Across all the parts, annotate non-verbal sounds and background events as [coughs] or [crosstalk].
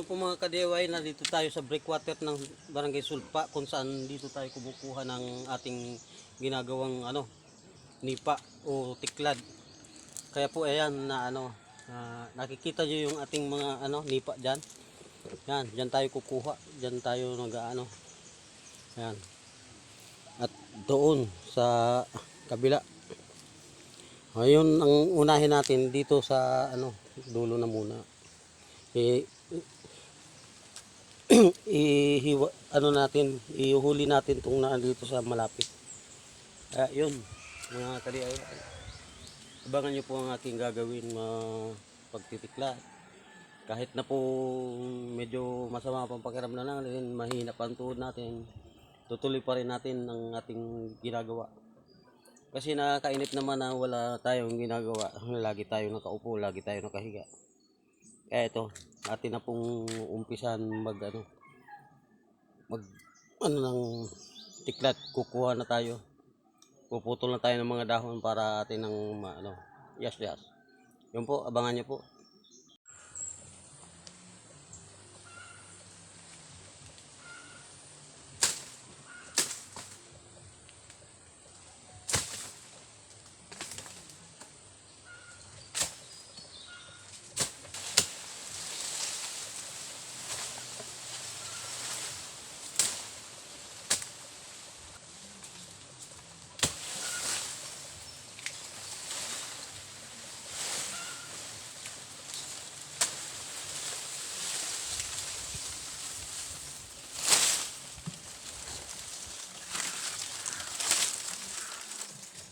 Ngayon po mga nandito tayo sa breakwater ng Barangay Sulpa kung saan dito tayo kumukuha ng ating ginagawang ano, nipa o tiklad. Kaya po ayan na ano, ah, nakikita nyo yung ating mga ano, nipa dyan. Yan, dyan tayo kukuha, dyan tayo nag ano. Yan. At doon sa kabila. Ngayon ang unahin natin dito sa ano, dulo na muna. Eh, [coughs] ihiwa ano natin ihuli natin tong nandito sa malapit. Ah yun mga kali ay abangan nyo po ang ating gagawin mga pagtitikla. Kahit na po medyo masama pang pakiramdam natin mahina pa natin tutuloy pa rin natin ang ating ginagawa. Kasi nakakainip naman na wala tayong ginagawa. Lagi tayo nakaupo lagi tayo nakahiga. Kaya ito, atin na pong umpisan mag ano, mag ano ng tiklat, kukuha na tayo. Puputol na tayo ng mga dahon para atin ng ano, yas yas. Yun po, abangan niyo po.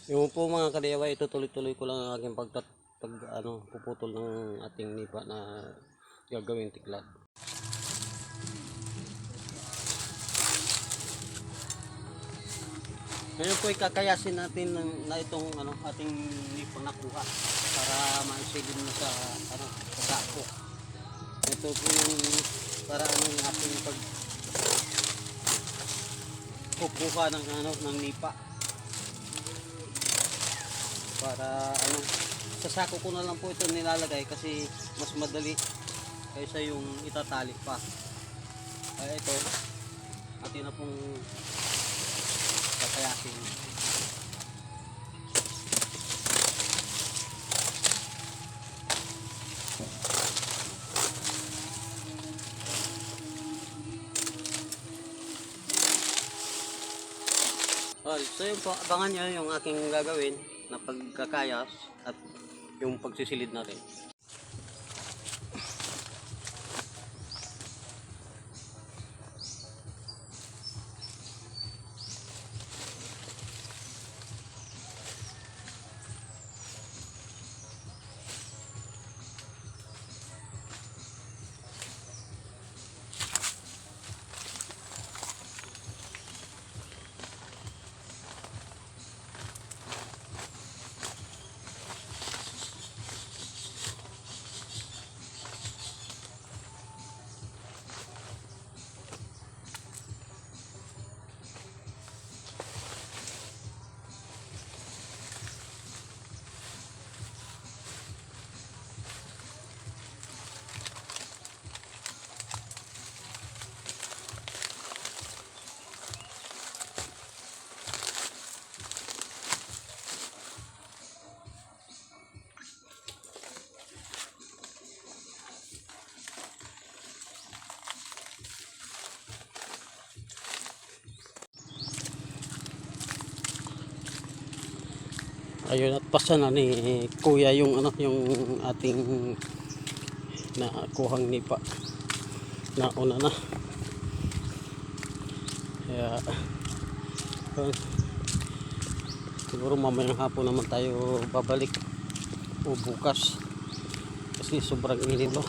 Yung po mga kadeway, itutuloy-tuloy ko lang ang aking pagtat pag ano, puputol ng ating nipa na gagawing tiklat. Ngayon po ikakayasin natin ng, na itong ano, ating nipang nakuha para maisilin mo sa ano, sa sako. Ito po yung para anong ating pag kukuha ng ano ng nipa para ano sa sako ko na lang po ito nilalagay kasi mas madali kaysa yung itatali pa. Kaya ito atin na pong kakayasin Well, so yun po, abangan nyo yung aking gagawin na pagkakayas at yung pagsisilid natin. Ayun at pasa na ni kuya yung ano yung ating nakuhang nipa. Nauna na. Kaya uh, siguro mamayang hapon naman tayo babalik o bukas kasi sobrang init no.